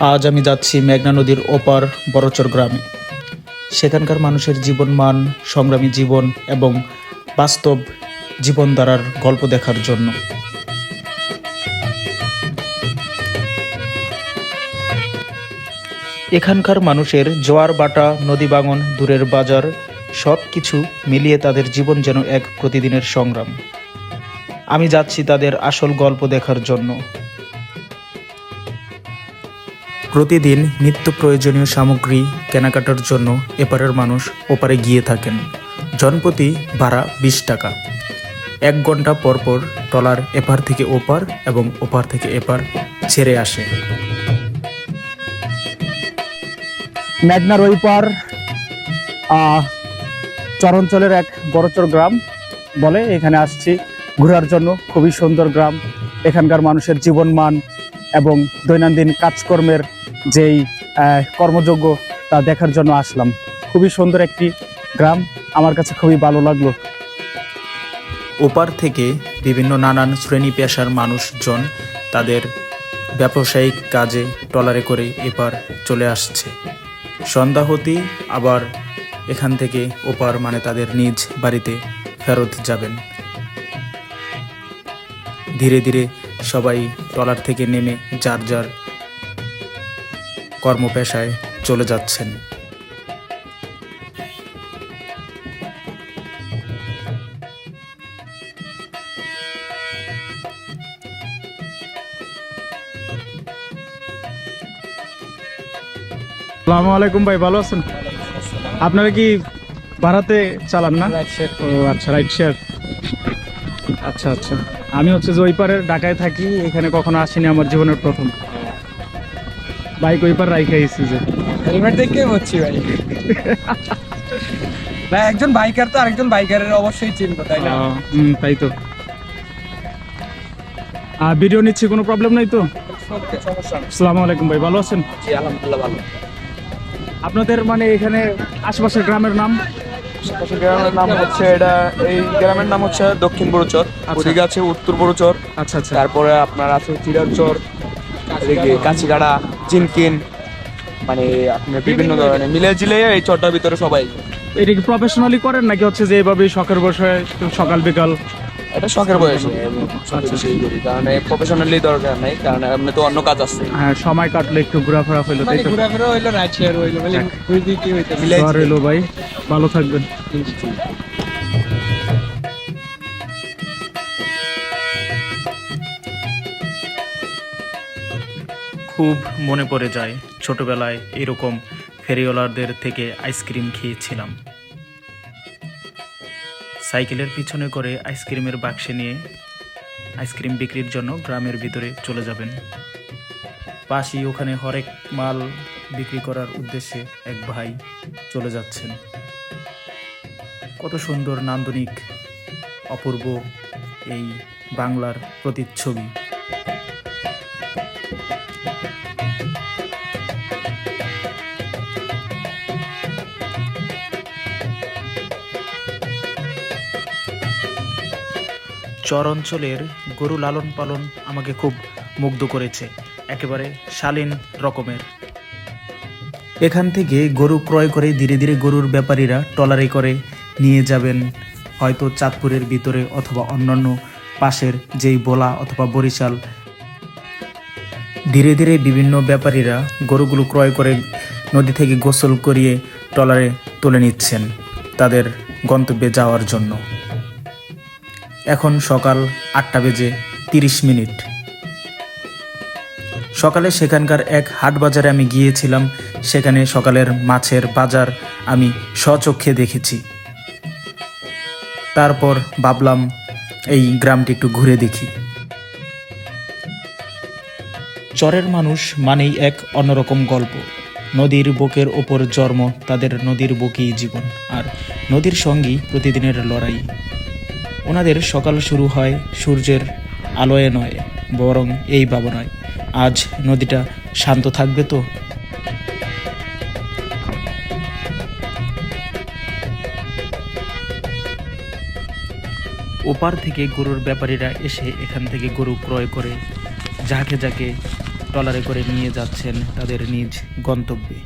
আজ আমি যাচ্ছি মেঘনা নদীর ওপার বড়চর গ্রামে। সেখানকার মানুষের জীবনমান, সংগ্রামী জীবন এবং বাস্তব জীবনধারার গল্প দেখার জন্য। এখানকার মানুষের জোয়ার বাটা, নদী বাঙন, দূরের বাজার সব কিছু মিলিয়ে তাদের জীবন যেন এক প্রতিদিনের সংগ্রাম। আমি যাচ্ছি তাদের আসল গল্প দেখার জন্য। প্রতিদিন নিত্য প্রয়োজনীয় সামগ্রী কেনাকাটার জন্য এপারের মানুষ ওপারে গিয়ে থাকেন। জনপ্রতি ভাড়া বিশ টাকা। এক ঘণ্টা পরপর পর ট্রলার এপার থেকে ওপার এবং ওপার থেকে এপার ছেড়ে আসে। মেঘনার ওই পার আহ, চরাঞ্চলের এক বড়চর গ্রাম বলে এখানে আসছি। ঘোরার জন্য খুবই সুন্দর গ্রাম। এখানকার মানুষের জীবনমান এবং দৈনন্দিন কাজকর্মের যেই কর্মযোগ্য তা দেখার জন্য আসলাম। খুবই সুন্দর একটি গ্রাম। আমার কাছে খুবই ভালো লাগল। ওপার থেকে বিভিন্ন নানান শ্রেণি পেশার মানুষজন তাদের ব্যবসায়িক কাজে ট্রলারে করে এপার চলে আসছে। সন্ধ্যা হতেই আবার এখান থেকে ওপার মানে তাদের নিজ বাড়িতে ফেরত যাবেন। ধীরে ধীরে সবাই ট্রলার থেকে নেমে যার যার কর্মপেশায় চলে যাচ্ছেন। আসসালামু আলাইকুম ভাই ভালো আছেন? আপনারা কি ভাড়াতে চালান না? ও আচ্ছা রাইট শেয়ার আচ্ছা আচ্ছা। আমি হচ্ছে যে ওই পারে ঢাকায় থাকি এখানে কখনো আসিনি আমার জীবনের প্রথম। বাইক ওই পার রাইখে আইছি যে? হেলমেট দেখে হচ্ছি ভাই? না একজন বাইকার তো আরেকজন বাইকারের অবশ্যই চিনবো তাই না? হুম, তাই তো। আর ভিডিও নিচ্ছি কোনো প্রবলেম নাই তো? আসসালামু আলাইকুম ভাই ভালো আছেন? জি আলহামদুলিল্লাহ ভালো। আপনাদের মানে এখানে আশেপাশের গ্রামের নাম? গ্রামের নাম হচ্ছে এটা এই গ্রামের নাম হচ্ছে দক্ষিণ বড়ুচর। ওদিকে আছে উত্তর বড়ুচর। আচ্ছা আচ্ছা। তারপরে আপনার আছে চিরাচর এদিকে কাছিগাড়া জিনকিন মানে আপনার বিভিন্ন ধরনের মিলে জিলে এই চরটার ভিতরে সবাই। এটা কি প্রফেশনালি করেন নাকি হচ্ছে যে এভাবে শখের বসে সকাল বিকাল? এটা শখের বয়সে আচ্ছা। কারণ প্রফেশনালি দরকার নাই কারণ আপনি তো অন্য কাজ আছে। হ্যাঁ সময় কাটলে একটু ঘোরাফেরা হইল তাই তো? ঘোরাফেরা হইল শেয়ার হইল মানে দুই দিকে হইতে দোয়া রইল ভাই ভালো থাকবেন। খুব মনে পড়ে যায় ছোটবেলায় এরকম ফেরিওয়ালারদের থেকে আইসক্রিম খেয়েছিলাম। সাইকেলের পিছনে করে আইসক্রিমের বাক্সে নিয়ে আইসক্রিম বিক্রির জন্য গ্রামের ভিতরে চলে যাবেন। পাশেই ওখানে হরেক মাল বিক্রি করার উদ্দেশ্যে এক ভাই চলে যাচ্ছেন। কত সুন্দর নান্দনিক, অপূর্ব এই বাংলার প্রতিচ্ছবি। চর অঞ্চলের গরু লালন পালন আমাকে খুব মুগ্ধ করেছে। একেবারে শালীন রকমের। এখান থেকে গরু ক্রয় করে ধীরে ধীরে গরুর ব্যাপারীরা টলারে করে নিয়ে যাবেন। হয়তো চাঁদপুরের ভিতরে অথবা অন্যান্য পাশের যেই বোলা অথবা বরিশাল। ধীরে ধীরে বিভিন্ন ব্যাপারীরা গরুগুলো ক্রয় করে নদী থেকে গোসল করিয়ে টলারে তুলে নিচ্ছেন তাদের গন্তব্যে যাওয়ার জন্য। এখন সকাল আটটা বেজে তিরিশ মিনিট। সকালে সেখানকার এক হাট বাজারে আমি গিয়েছিলাম, সেখানে সকালের মাছের বাজার আমি স্বচক্ষে দেখেছি। তারপর ভাবলাম, এই গ্রামটি একটু ঘুরে দেখি। চরের মানুষ মানেই এক অন্যরকম গল্প। নদীর বুকের ওপর জন্ম, তাদের নদীর বুকেই জীবন, আর নদীর সঙ্গী প্রতিদিনের লড়াই। ওনাদের সকাল শুরু হয় সূর্যের আলোয় নয়, বরং এই ভাবনায়। আজ নদীটা শান্ত থাকবে তো? ওপার থেকে গরুর ব্যাপারীরা এসে এখান থেকে গরু ক্রয় করে, যাকে যাকে ট্রলারে করে নিয়ে যাচ্ছেন তাদের নিজ গন্তব্যে।